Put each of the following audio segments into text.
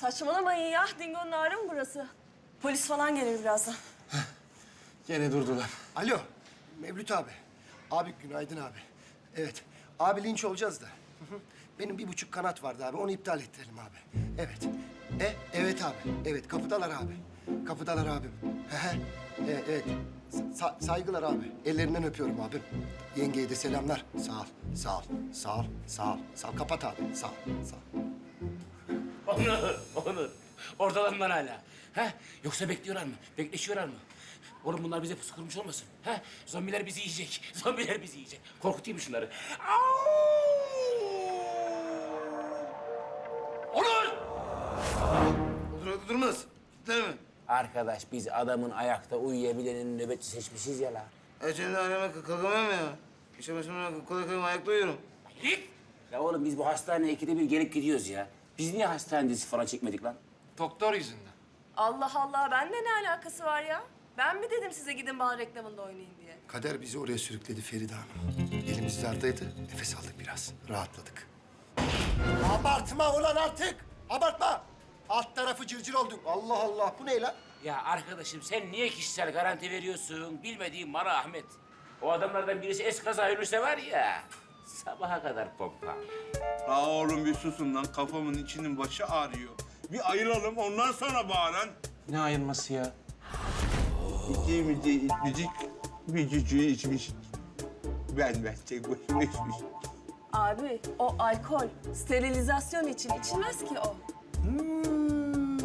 Saçmalamayın ya. Dingo'nun ağrı mı burası? Polis falan gelir birazdan. Gene durdular. Alo, Mevlüt abi. Abi günaydın abi. Evet, abi linç olacağız da. Hı hı. Benim bir buçuk kanat vardı abi, onu iptal ettirelim abi. Evet. E, evet abi. Evet, kapıdalar abi. Kapıdalar abim. E, evet. Sa- saygılar abi. Ellerinden öpüyorum abim. Yengeye de selamlar. Sağ ol, sağ ol, sağ ol, sağ ol. Sağ ol. Kapat abi. Sağ ol, sağ ol. Onur, Onur. Oradalar hala. Ha? Yoksa bekliyorlar mı? Bekleşiyorlar mı? Oğlum bunlar bize pusu kurmuş olmasın? Ha? Zombiler bizi yiyecek. Zombiler bizi yiyecek. Korkutayım mı şunları? Onur! Dur, durmaz. Değil mi? Arkadaş biz adamın ayakta uyuyabilenin nöbetçi seçmişiz ya la. E şimdi anneme kalkamam ya. İşe başıma kolay kolay ayakta uyuyorum. Git! Ya oğlum biz bu hastaneye ikide bir gelip gidiyoruz ya. Biz niye hastane dizisi falan çekmedik lan? Doktor yüzünden. Allah Allah, benimle ne alakası var ya? Ben mi dedim size gidin bal reklamında oynayın diye? Kader bizi oraya sürükledi Feride Hanım. Elimiz dardaydı, nefes aldık biraz. Rahatladık. Abartma ulan artık! Abartma! Alt tarafı cırcır olduk. Allah Allah, bu ne lan? Ya arkadaşım sen niye kişisel garanti veriyorsun? Bilmediğin bana Ahmet. O adamlardan birisi eskaza ölürse var ya... Sabaha kadar pompa. Aa oğlum bir susun lan kafamın içinin başı ağrıyor. Bir ayılalım ondan sonra bağıran. Ne ayılması ya? İki mici içmişik, bir cücüğü içmiş. Ben ben tek başıma içmiş. Abi, o alkol, sterilizasyon için içilmez ki o. Hmm,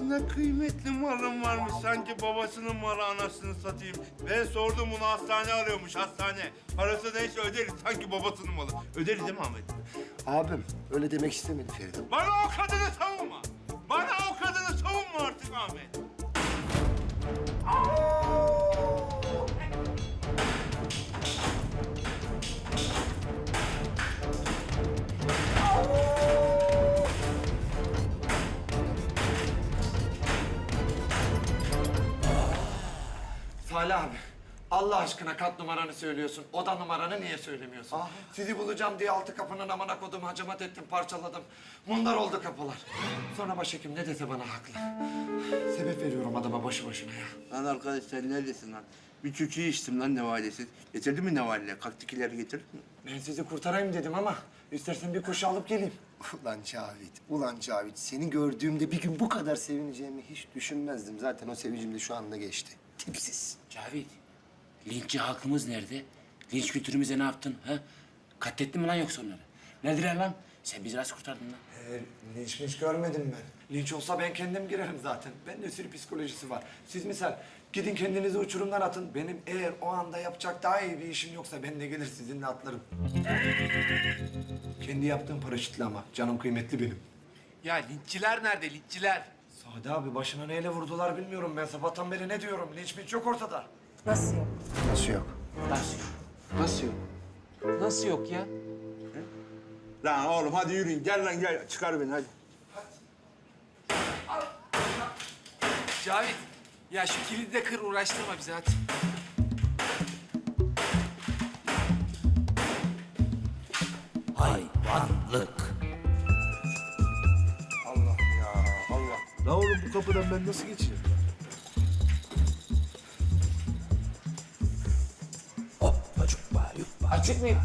ne kıymetli malım varmış sanki babasının malı anasını satayım. Ben sordum bunu hastane arıyormuş hastane. Parası neyse öderiz sanki babasının malı. Öderiz değil mi Ahmet? Abim, öyle demek istemedi Feride. Bana o kadını savunma. Bana o kadını savunma artık Ahmet. Salih abi. Allah aşkına kat numaranı söylüyorsun. Oda numaranı niye söylemiyorsun? Sizi bulacağım diye altı kapının amına kodum hacamat ettim, parçaladım. Bunlar oldu kapılar. Sonra başhekim ne dese bana haklı. Sebep veriyorum adama boşu boşuna ya. Lan arkadaş sen neredesin lan? Bir çüçüğü içtim lan nevalesiz. Getirdin mi nevale? Kaktikileri getirdin mi? Ben sizi kurtarayım dedim ama istersen bir kuş alıp geleyim. Ulan Cavit, ulan Cavit. Seni gördüğümde bir gün bu kadar sevineceğimi hiç düşünmezdim. Zaten o sevincim de şu anda geçti. Tipsiz. Cavit, linççi halkımız nerede? Linç kültürümüze ne yaptın? Ha? Katlettin mi lan yoksa onları? Nedir lan? Sen bizi nasıl kurtardın lan? Ee, linç linç görmedim ben. Linç olsa ben kendim girerim zaten. Bende sürü psikolojisi var. Siz misal gidin kendinizi uçurumdan atın. Benim eğer o anda yapacak daha iyi bir işim yoksa ben de gelir sizinle atlarım. Kendi yaptığım paraşütle ama. Canım kıymetli benim. Ya linççiler nerede linççiler? Sade abi başına neyle vurdular bilmiyorum. Ben sabahtan beri ne diyorum? Linç minç yok ortada. Nasıl yok? Nasıl yok? Nasıl? Nasıl yok? Nasıl yok ya? Lan oğlum hadi yürüyün. Gel lan gel. Çıkar beni hadi. Cavit, ya şu kilidi de kır uğraştırma bizi hadi. La oğlum bu kapıdan ben nasıl geçeceğim? Açık mıyım?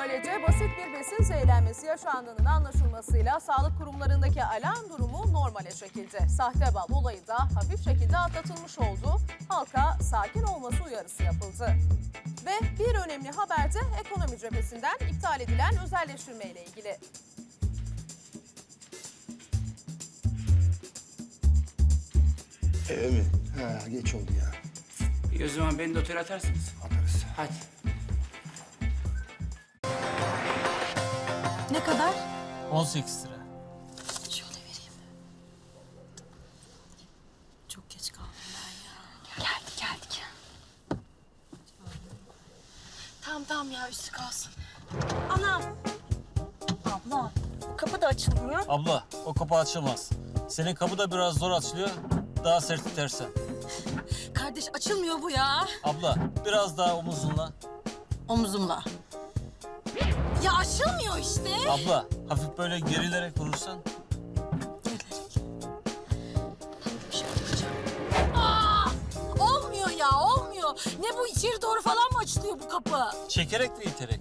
Böylece basit bir besin zehirlenmesi yaşandığının anlaşılmasıyla sağlık kurumlarındaki alarm durumu normale çekildi. Sahte bal olayı da hafif şekilde atlatılmış oldu. Halka sakin olması uyarısı yapıldı. Ve bir önemli haber de ekonomi cephesinden iptal edilen özelleştirme ile ilgili. Eve mi? Ha, geç oldu ya. İyi o zaman beni de otele atarsınız. Atarız. Hadi. Ne kadar? 18 lira. Şöyle vereyim. Çok geç kaldım ben ya. Geldik geldik. Tamam tamam ya üstü kalsın. Anam. Abla bu kapı da açılmıyor. Abla o kapı açılmaz. Senin kapı da biraz zor açılıyor. Daha sert itersen. Kardeş açılmıyor bu ya. Abla biraz daha omuzunla. Omzumla. Ya açılmıyor işte. Abla hafif böyle gerilerek vurursan. Aa, olmuyor ya olmuyor. Ne bu içeri doğru falan mı açılıyor bu kapı? Çekerek ve iterek.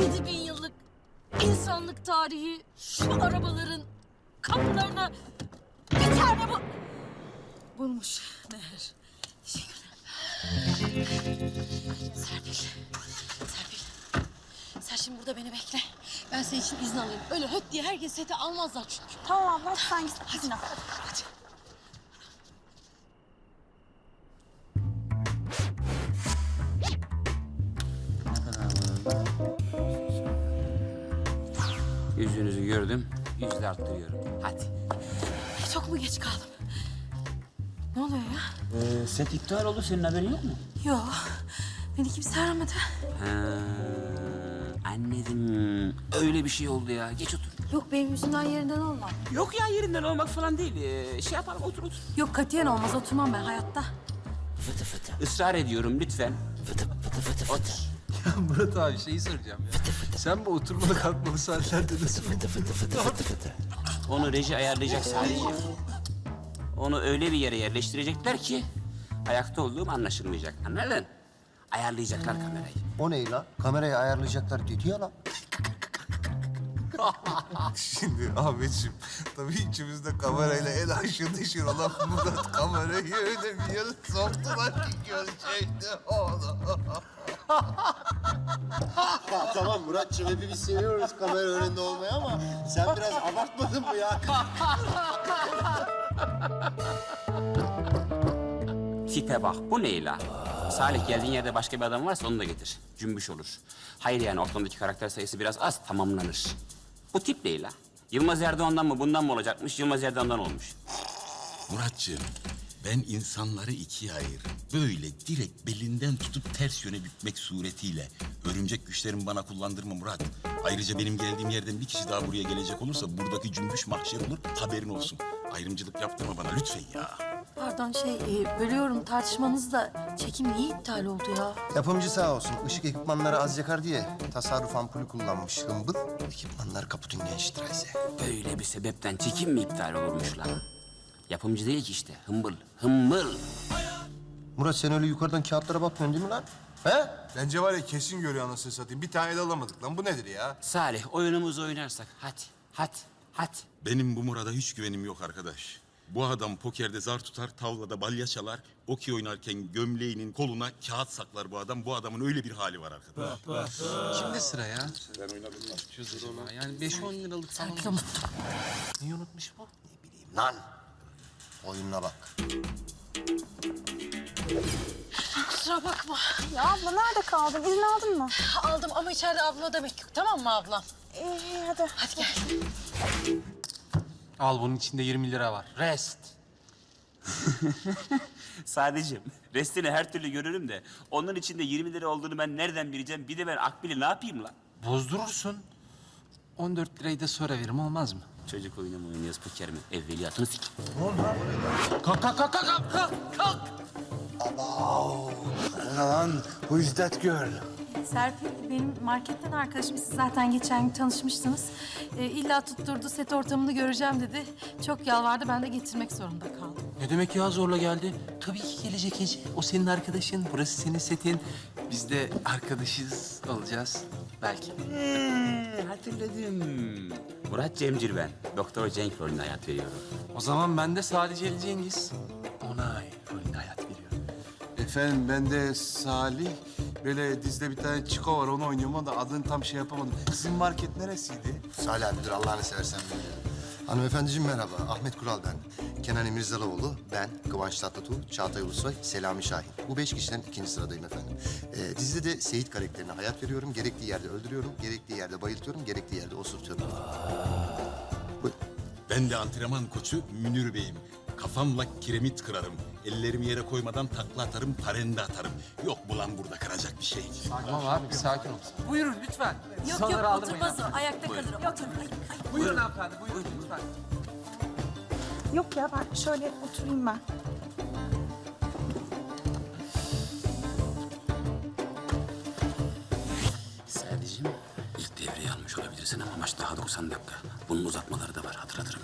7000 yıllık insanlık tarihi şu arabaların kapılarına bir tane bu... Bulmuş Meher. Teşekkürler. Şimdi burada beni bekle. Ben senin için izin alayım. Öyle höt diye herkes sete almazlar çünkü. Tamam abla sen git al. Hadi. hadi. Yüzünüzü gördüm, yüzde arttırıyorum. Hadi. Çok mu geç kaldım? Ne oluyor ya? Ee, set iptal oldu, senin haberin yok mu? Yok. Beni kimse aramadı. Ha, anladım. Öyle bir şey oldu ya. Geç otur. Yok benim yüzümden yerinden olmam. Yok ya yerinden olmak falan değil. Ee, şey yapalım otur otur. Yok katiyen olmaz oturmam ben hayatta. Fıtı fıtı. Israr ediyorum lütfen. Fıtı fıtı fıtı fıtı. Ya Murat abi şeyi soracağım ya. Sen bu oturmalı kalkmalı saatlerde nasıl fıtı fıtı fıtı fıtı fıtı. Onu reji ayarlayacak sadece. Onu öyle bir yere yerleştirecekler ki ayakta olduğum anlaşılmayacak. Anladın? Ayarlayacaklar kamerayı. O ne la? Kamerayı ayarlayacaklar dedi ya la. Şimdi Ahmetciğim, tabii içimizde kamerayla en aşırı dışır olan Murat kamerayı öyle bir yere soktular ki görecekti onu. tamam Muratçım hepimiz seviyoruz kamera önünde olmayı ama sen biraz abartmadın mı ya? Tipe bak bu ne? Salih geldiğin yerde başka bir adam varsa onu da getir. Cümbüş olur. Hayır yani ortamdaki karakter sayısı biraz az tamamlanır. Bu tip ne? Yılmaz Erdoğan'dan mı bundan mı olacakmış? Yılmaz Erdoğan'dan olmuş. Muratcığım, ben insanları ikiye ayırırım. Böyle direkt belinden tutup ters yöne bükmek suretiyle. Örümcek güçlerimi bana kullandırma Murat. Ayrıca benim geldiğim yerden bir kişi daha buraya gelecek olursa buradaki cümbüş mahşer olur, haberin olsun. Ayrımcılık yaptırma bana lütfen ya. Pardon şey e, bölüyorum tartışmanızı da çekim niye iptal oldu ya? Yapımcı sağ olsun ışık ekipmanları az yakar diye tasarruf ampulü kullanmış hımbıl. Ekipmanlar kaputun gençtirayse. Böyle bir sebepten çekim mi iptal olurmuş lan? Yapımcı değil ki işte. Hımbıl. Hımbıl. Murat sen öyle yukarıdan kağıtlara bakmıyorsun değil mi lan? He? Bence var ya kesin görüyor anasını satayım. Bir tane de alamadık lan. Bu nedir ya? Salih oyunumuzu oynarsak hadi. Hadi. Hadi. Benim bu Murat'a hiç güvenim yok arkadaş. Bu adam pokerde zar tutar, tavlada balya çalar. Okey oynarken gömleğinin koluna kağıt saklar bu adam. Bu adamın öyle bir hali var arkadaş. Kimde sıra ya? Ben oynadım. acaba? Yani 5-10 liralık falan. Niye unutmuş bu? Lan. Oyununa bak. Kusura bakma. Ya abla nerede kaldın? İzin aldın mı? Aldım ama içeride abla da bekliyor. Tamam mı ablam? İyi hadi. Hadi gel. Al bunun içinde 20 lira var. Rest. Sadece restini her türlü görürüm de onun içinde 20 lira olduğunu ben nereden bileceğim? Bir de ben akbili ne yapayım lan? Bozdurursun. 14 lirayı da sonra veririm olmaz mı? Çocuk oyunu mu oynuyoruz poker mi? Evveliyatını sik. Kalk kalk kalk kalk kalk kalk. Lan, who is that girl? Serpil benim marketten arkadaşım. Siz zaten geçen gün tanışmıştınız. Ee, illa tutturdu set ortamını göreceğim dedi. Çok yalvardı ben de getirmek zorunda kaldım. Ne demek ya zorla geldi? Tabii ki gelecek Ece. O senin arkadaşın, burası senin setin. Biz de arkadaşız olacağız belki. Hmm, hatırladım. Murat Cemcir ben. Doktor Cenk rolünde hayat veriyorum. O zaman ben de sadece Ali Cengiz. Onay rolünde hayat veriyorum. Efendim ben de Salih. Böyle dizide bir tane Çiko var onu oynuyorum ama da adını tam şey yapamadım. Sizin market neresiydi? Salih abi dur Allah'ını seversen beni. Hanımefendiciğim merhaba. Ahmet Kural ben. Kenan Emirzaloğlu, ben, Kıvanç Tatlıtuğ, Çağatay Ulusoy, Selami Şahin. Bu beş kişiden ikinci sıradayım efendim. Ee, dizide de Seyit karakterine hayat veriyorum. Gerektiği yerde öldürüyorum, gerektiği yerde bayıltıyorum, gerektiği yerde osurtuyorum. Buyurun. Ben de antrenman koçu Münir Bey'im. Kafamla kiremit kırarım. Ellerimi yere koymadan takla atarım, parende atarım. Yok bulan burada kıracak bir şey. Tamam abi sakin ol. Buyurun lütfen. Yok Sanırı yok aldırmayın. oturmaz o. Ayakta kalır. Yok Otur. Ay, ay. Buyurun hanımefendi buyurun lütfen. Yok ya ben şöyle oturayım ben. Sadece ilk devreye almış olabilirsin ama maç daha 90 dakika. Bunun uzatmaları da var hatırlatırım.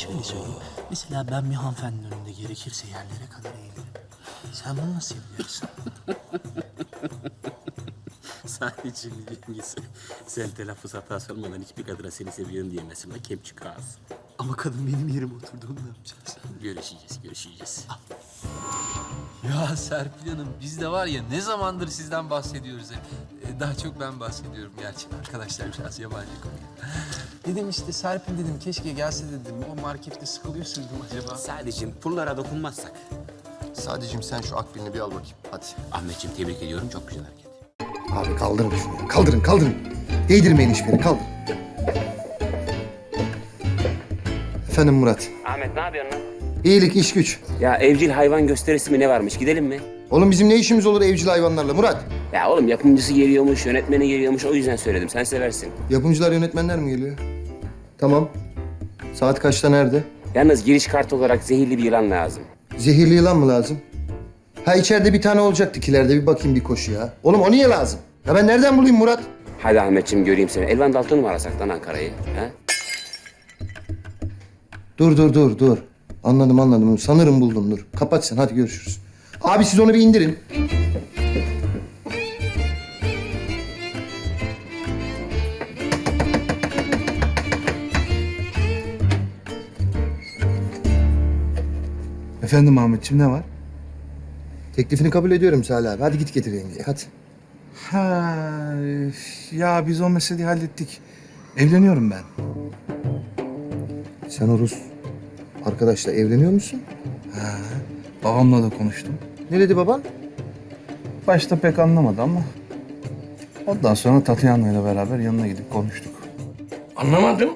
Şöyle söyleyeyim. Mesela ben bir hanımefendinin önünde gerekirse yerlere kadar eğilirim. Sen bunu nasıl yapıyorsun? Sadece birincisi. Sen telaffuz hatası olmadan hiçbir kadına seni seviyorum diyemezsin. Bak kepçik ağız. Ama kadın benim yerime oturdu, onu ne yapacağız? Görüşeceğiz, görüşeceğiz. Ya Serpil Hanım, biz de var ya ne zamandır sizden bahsediyoruz hep. Ee, Daha çok ben bahsediyorum gerçi. Arkadaşlar biraz yabancı konu. Dedim işte Serpil dedim keşke gelse dedim. O markette sıkılıyorsun dedim acaba. Sadece pullara dokunmazsak. Sadece sen şu akbilini bir al bakayım. Hadi. Ahmetciğim tebrik ediyorum. Çok güzel hareket. Abi kaldırın şunu ya. Kaldırın kaldırın. Değdirmeyin hiçbir yere kaldır. Efendim Murat. Ahmet ne yapıyorsun lan? İyilik iş güç. Ya evcil hayvan gösterisi mi ne varmış? Gidelim mi? Oğlum bizim ne işimiz olur evcil hayvanlarla Murat? Ya oğlum yapımcısı geliyormuş, yönetmeni geliyormuş. O yüzden söyledim. Sen seversin. Yapımcılar yönetmenler mi geliyor? Tamam. Saat kaçta nerede? Yalnız giriş kartı olarak zehirli bir yılan lazım. Zehirli yılan mı lazım? Ha içeride bir tane olacaktı kilerde bir bakayım bir koşu ya. Oğlum o niye lazım? Ya ben nereden bulayım Murat? Hadi Ahmetciğim göreyim seni. Elvan Dalton'u mu arasak lan Ankara'yı? Ha? Dur dur dur dur. Anladım anladım. Sanırım buldum dur. Kapat sen hadi görüşürüz. Abi siz onu bir indirin. Efendim Ahmetciğim ne var? Teklifini kabul ediyorum Salih abi. Hadi git getir yengeye hadi. Ha, ya biz o meseleyi hallettik. Evleniyorum ben. Sen o Rus arkadaşla evleniyor musun? Ha, babamla da konuştum. Ne dedi baban? Başta pek anlamadı ama... Ondan sonra Tatiana ile beraber yanına gidip konuştuk. Anlamadım.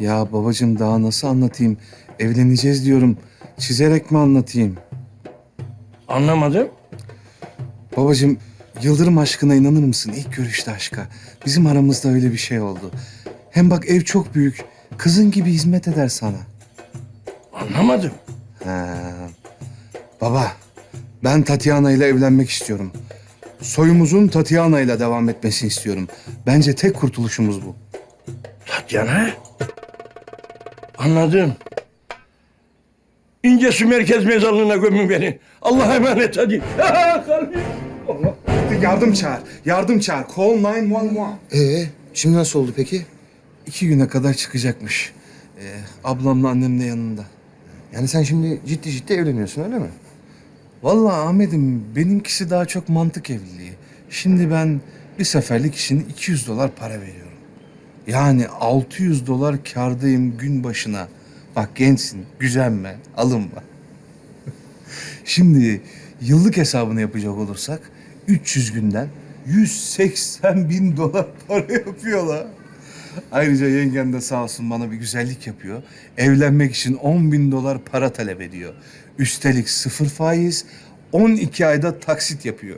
Ya babacığım daha nasıl anlatayım? Evleneceğiz diyorum. Çizerek mi anlatayım? Anlamadım. Babacığım Yıldırım aşkına inanır mısın? İlk görüşte aşka. Bizim aramızda öyle bir şey oldu. Hem bak ev çok büyük. Kızın gibi hizmet eder sana. Anlamadım. Ha. Baba, ben Tatiana ile evlenmek istiyorum. Soyumuzun Tatiana ile devam etmesini istiyorum. Bence tek kurtuluşumuz bu. Tatyana. Anladım. İnce su merkez mezarlığına gömün beni. Allah'a emanet hadi. Kalbim. Yardım çağır, yardım çağır. Call 911. Ee, şimdi nasıl oldu peki? İki güne kadar çıkacakmış. Ee, ablamla annem de yanında. Yani sen şimdi ciddi ciddi evleniyorsun öyle mi? Vallahi Ahmet'im benimkisi daha çok mantık evliliği. Şimdi ben bir seferlik için 200 dolar para veriyorum. Yani 600 dolar kârdayım gün başına. Bak gençsin, güzelme, alınma. Şimdi yıllık hesabını yapacak olursak 300 günden 180 bin dolar para yapıyorlar. Ayrıca yengem de sağ olsun bana bir güzellik yapıyor. Evlenmek için 10 bin dolar para talep ediyor. Üstelik sıfır faiz, 12 ayda taksit yapıyor.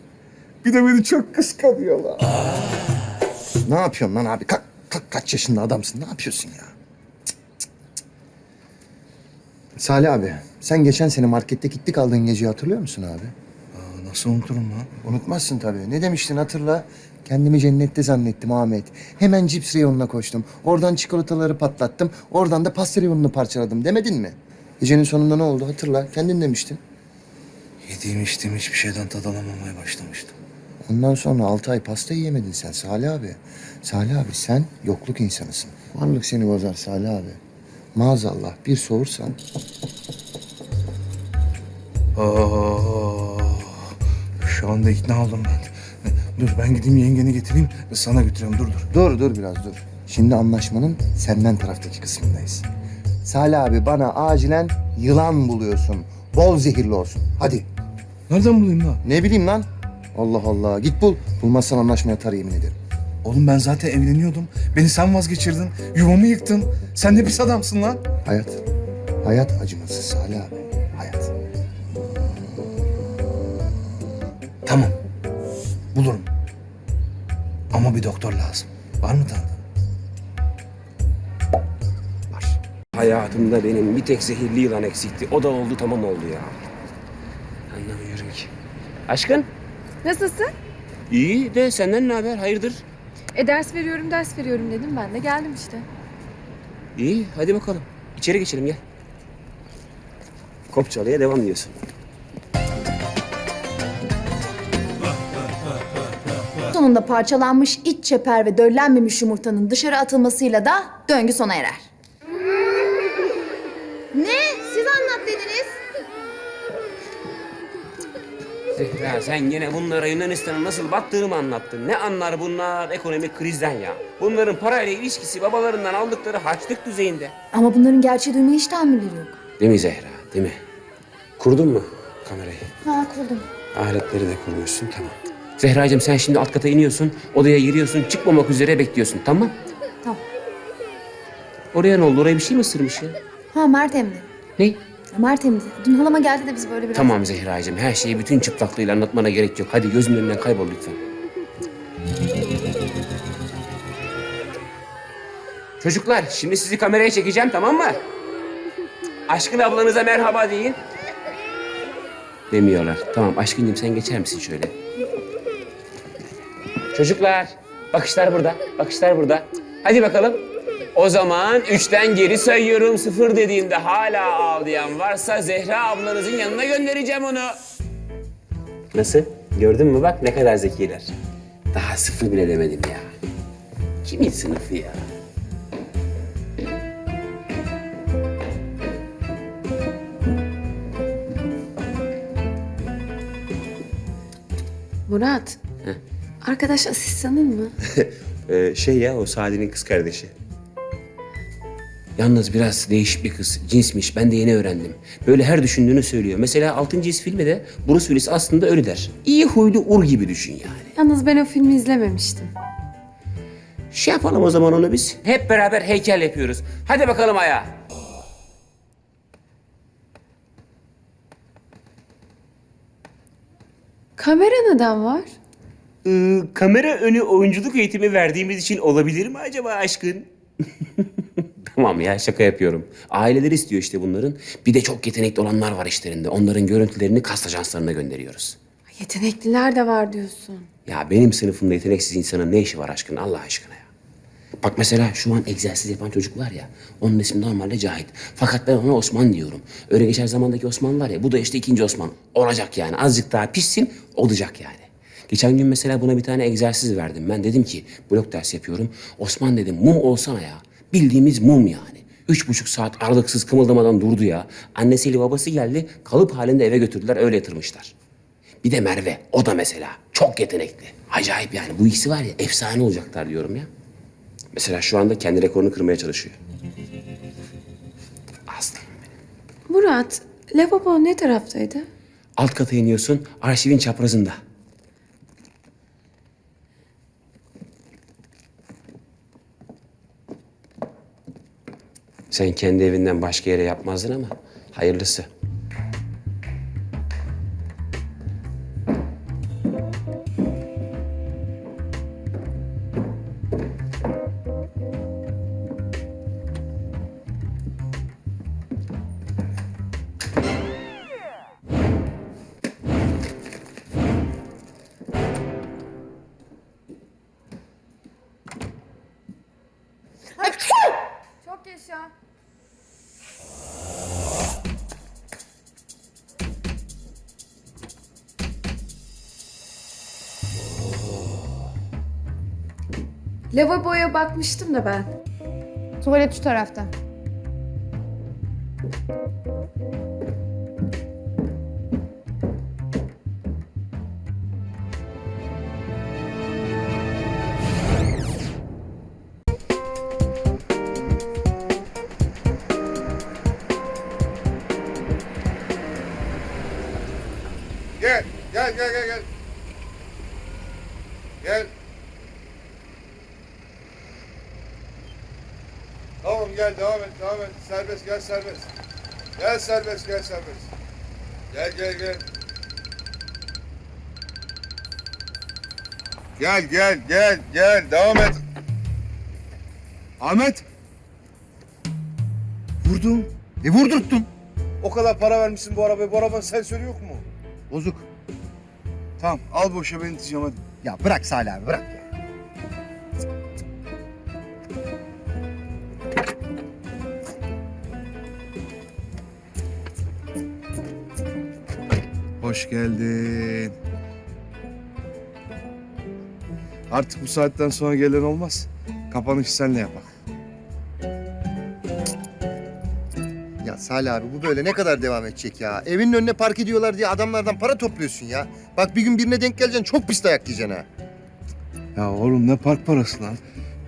Bir de beni çok kıskanıyorlar. Ne yapıyorsun lan abi? Ka- ka- kaç yaşında adamsın? Ne yapıyorsun ya? Salih abi, sen geçen sene markette gitti kaldığın geceyi hatırlıyor musun abi? Aa, nasıl unuturum lan? Unutmazsın tabii. Ne demiştin hatırla. Kendimi cennette zannettim Ahmet. Hemen cips reyonuna koştum. Oradan çikolataları patlattım. Oradan da pasta reyonunu parçaladım demedin mi? Gecenin sonunda ne oldu hatırla. Kendin demiştin. Yediğim içtiğim hiçbir şeyden tad alamamaya başlamıştım. Ondan sonra altı ay pasta yiyemedin sen Salih abi. Salih abi sen yokluk insanısın. Varlık seni bozar Salih abi. Maazallah bir soğursan Aa, şu anda ikna oldum ben. Dur ben gideyim yengeni getireyim sana götüreyim dur dur. Dur dur biraz dur. Şimdi anlaşmanın senden taraftaki kısmındayız. Salih abi bana acilen yılan buluyorsun. Bol zehirli olsun. Hadi. Nereden bulayım lan? Ne bileyim lan? Allah Allah. Git bul. Bulmazsan anlaşmaya atar yemin ederim. Oğlum ben zaten evleniyordum. Beni sen vazgeçirdin. Yuvamı yıktın. Sen ne pis adamsın lan. Hayat. Hayat acımasız Salih abi. Hayat. Tamam. Bulurum. Ama bir doktor lazım. Var mı tanıdığın? Var. Hayatımda benim bir tek zehirli yılan eksikti. O da oldu tamam oldu ya. Anlamıyorum ki. Aşkın? Nasılsın? İyi de senden ne haber? Hayırdır? E ders veriyorum, ders veriyorum dedim. Ben de geldim işte. İyi, hadi bakalım. İçeri geçelim gel. Kopçalı'ya devam diyorsun. Sonunda parçalanmış iç çeper ve döllenmemiş yumurtanın dışarı atılmasıyla da döngü sona erer. Zehra sen gene bunlara Yunanistan'ın nasıl battığını mı anlattın? Ne anlar bunlar ekonomik krizden ya? Bunların parayla ilişkisi babalarından aldıkları harçlık düzeyinde. Ama bunların gerçeği duymaya hiç tahammülleri yok. Değil mi Zehra, değil mi? Kurdun mu kamerayı? Ha kurdum. Aletleri de kurmuşsun, tamam. Zehracığım sen şimdi alt kata iniyorsun, odaya giriyorsun, çıkmamak üzere bekliyorsun, tamam? Tamam. Oraya ne oldu? Oraya bir şey mi ısırmış ya? Ha Mert emdi. Ne? Emdi. Dün halama geldi de biz böyle biraz... Tamam Zehracığım, her şeyi bütün çıplaklığıyla anlatmana gerek yok. Hadi gözümün önünden kaybol lütfen. Çocuklar, şimdi sizi kameraya çekeceğim, tamam mı? Aşkın ablanıza merhaba deyin. Demiyorlar. Tamam, aşkıncığım sen geçer misin şöyle? Çocuklar, bakışlar burada, bakışlar burada. Hadi bakalım. O zaman üçten geri sayıyorum. Sıfır dediğimde hala ağlayan varsa Zehra ablanızın yanına göndereceğim onu. Nasıl? Gördün mü bak ne kadar zekiler. Daha sıfır bile demedim ya. Kimin sınıfı ya? Murat, arkadaş asistanın mı? Ee, şey ya o Sadi'nin kız kardeşi. Yalnız biraz değişik bir kız. Cinsmiş. Ben de yeni öğrendim. Böyle her düşündüğünü söylüyor. Mesela Altıncı His filmi de Bruce Willis aslında öyle der. İyi huylu ur gibi düşün yani. Yalnız ben o filmi izlememiştim. Şey yapalım o zaman onu biz. Hep beraber heykel yapıyoruz. Hadi bakalım ayağa. Kamera neden var? Ee, kamera önü oyunculuk eğitimi verdiğimiz için olabilir mi acaba aşkın? tamam ya şaka yapıyorum. Aileler istiyor işte bunların. Bir de çok yetenekli olanlar var işlerinde. Onların görüntülerini kast ajanslarına gönderiyoruz. Yetenekliler de var diyorsun. Ya benim sınıfımda yeteneksiz insanın ne işi var aşkın Allah aşkına ya. Bak mesela şu an egzersiz yapan çocuk var ya. Onun ismi normalde Cahit. Fakat ben ona Osman diyorum. Öyle geçer zamandaki Osman var ya. Bu da işte ikinci Osman. Olacak yani. Azıcık daha pişsin olacak yani. Geçen gün mesela buna bir tane egzersiz verdim. Ben dedim ki blok ders yapıyorum. Osman dedim mum olsana ya. Bildiğimiz mum yani. Üç buçuk saat aralıksız kımıldamadan durdu ya. Annesiyle babası geldi. Kalıp halinde eve götürdüler. Öyle yatırmışlar. Bir de Merve. O da mesela. Çok yetenekli. Acayip yani. Bu ikisi var ya efsane olacaklar diyorum ya. Mesela şu anda kendi rekorunu kırmaya çalışıyor. Benim. Murat, lavabo ne taraftaydı? Alt kata iniyorsun. Arşivin çaprazında. Sen kendi evinden başka yere yapmazdın ama hayırlısı. Lavaboya bakmıştım da ben. Tuvalet şu tarafta. Gel, devam et, devam et. Serbest, gel serbest. Gel serbest, gel serbest. Gel, gel, gel. Gel, gel, gel, gel. Devam et. Ahmet. Vurdum. E vurdurttum. O kadar para vermişsin bu arabaya. Bu arabanın sensörü yok mu? Bozuk. Tamam al boşa ben iteceğim hadi. Ya bırak Salih abi bırak Hoş geldin. Artık bu saatten sonra gelen olmaz. Kapanışı senle yapak. Ya Salih abi bu böyle ne kadar devam edecek ya? Evinin önüne park ediyorlar diye adamlardan para topluyorsun ya. Bak bir gün birine denk geleceksin çok pis dayak yiyeceksin ha. Ya oğlum ne park parası lan?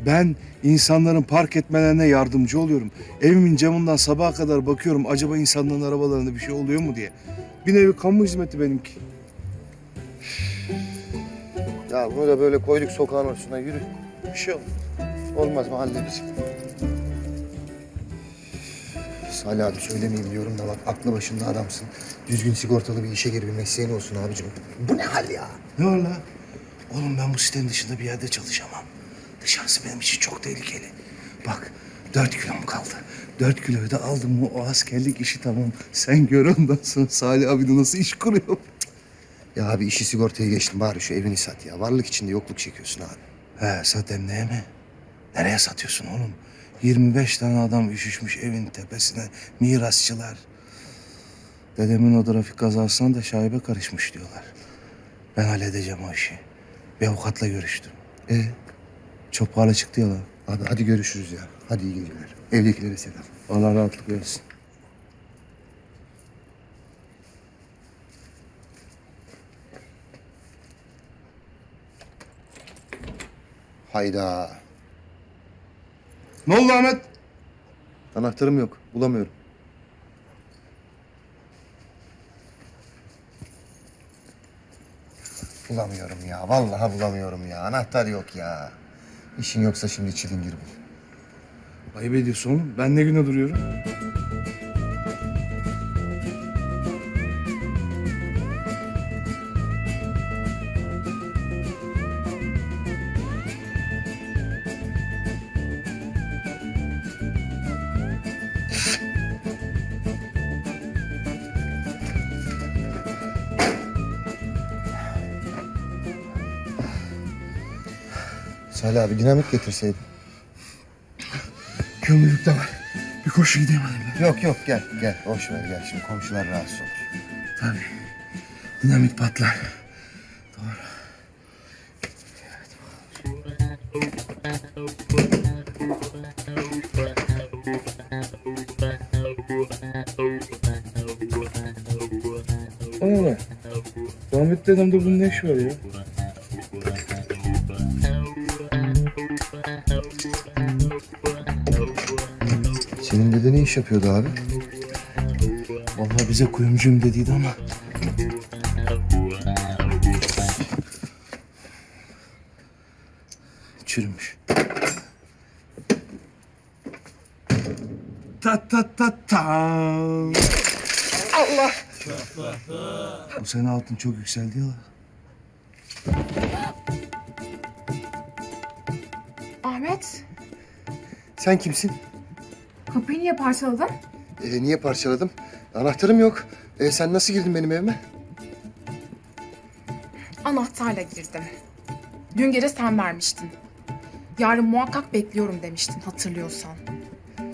Ben insanların park etmelerine yardımcı oluyorum. Evimin camından sabaha kadar bakıyorum acaba insanların arabalarında bir şey oluyor mu diye. Bir nevi kamu hizmeti benimki. Ya bunu da böyle koyduk sokağın ortasına yürü. Bir şey olmaz. Olmaz mahallemiz. Salih abi söylemeyeyim diyorum da bak aklı başında adamsın. Düzgün sigortalı bir işe gir bir mesleğin olsun abicim. Bu ne hal ya? Ne var lan? Oğlum ben bu sitenin dışında bir yerde çalışamam. Dışarısı benim için çok tehlikeli. Bak dört kilom kaldı. Dört kiloyu da aldım mı o askerlik işi tamam. Sen gör ondan sonra Salih abi de nasıl iş kuruyor. Ya abi işi sigortaya geçtim bari şu evini sat ya. Varlık içinde yokluk çekiyorsun abi. He sat emneye mi? Nereye satıyorsun oğlum? 25 tane adam üşüşmüş evin tepesine. Mirasçılar. Dedemin o trafik kazasına da şaibe karışmış diyorlar. Ben halledeceğim o işi. Bir avukatla görüştüm. E çok pahalı çıktı ya lan. Abi hadi görüşürüz ya. Hadi iyi geceler. Evdekilere selam. Allah rahatlık versin. Hayda. Ne oldu Ahmet? Anahtarım yok. Bulamıyorum. Bulamıyorum ya. Vallahi bulamıyorum ya. Anahtar yok ya. İşin yoksa şimdi çilingir bul. Ayıp ediyorsun oğlum. Ben ne güne duruyorum? Salih abi dinamit getirseydin. Kömürlükte var. Bir koşu gideyim hadi. Yok yok gel gel. Boş ver gel. Şimdi komşular rahatsız olur. Tabii. Dinamit patlar. Ana Rahmet dedemde bunun ne işi var ya? İş yapıyordu abi? Vallahi bize kuyumcuyum dediydi ama. Çürümüş. Ta ta ta ta. Bu sene altın çok yükseldi ya. Ahmet, Sen kimsin? Kapıyı niye parçaladın? Ee, niye parçaladım? Anahtarım yok. Ee, sen nasıl girdin benim evime? Anahtarla girdim. Dün gece sen vermiştin. Yarın muhakkak bekliyorum demiştin hatırlıyorsan.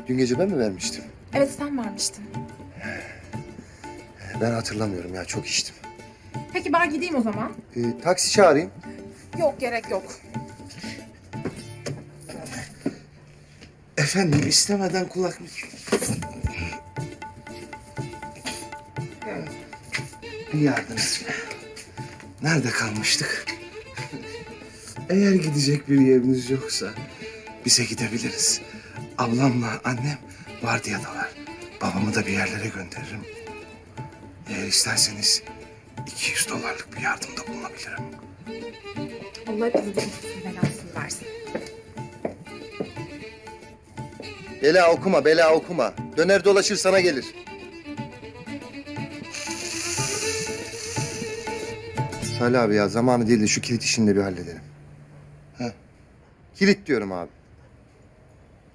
Dün gece ben mi vermiştim? Evet sen vermiştin. Ben hatırlamıyorum ya çok içtim. Peki ben gideyim o zaman. Ee, taksi çağırayım. Yok gerek yok. Efendim istemeden kulak mı? Bir yardım et. Nerede kalmıştık? Eğer gidecek bir yeriniz yoksa bize gidebiliriz. Ablamla annem vardiyadalar. Babamı da bir yerlere gönderirim. Eğer isterseniz 200 dolarlık bir yardımda bulunabilirim. Allah hepimizin belasını versin. Bela okuma, bela okuma. Döner dolaşır sana gelir. Salih abi ya zamanı değil de şu kilit işini de bir halledelim. He. Kilit diyorum abi.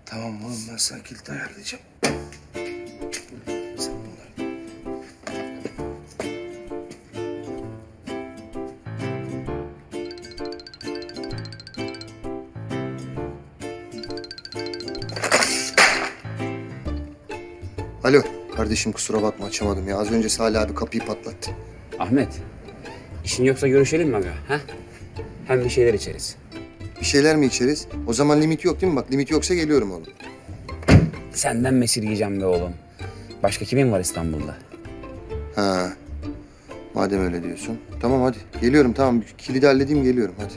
Tamam oğlum ben sana kilit ayarlayacağım. Alo kardeşim kusura bakma açamadım ya. Az önce Salih abi kapıyı patlattı. Ahmet, işin yoksa görüşelim mi aga? Ha? Hem bir şeyler içeriz. Bir şeyler mi içeriz? O zaman limit yok değil mi? Bak limit yoksa geliyorum oğlum. Senden mesir yiyeceğim be oğlum. Başka kimin var İstanbul'da? Ha. Madem öyle diyorsun. Tamam hadi. Geliyorum tamam. Kilidi halledeyim geliyorum hadi.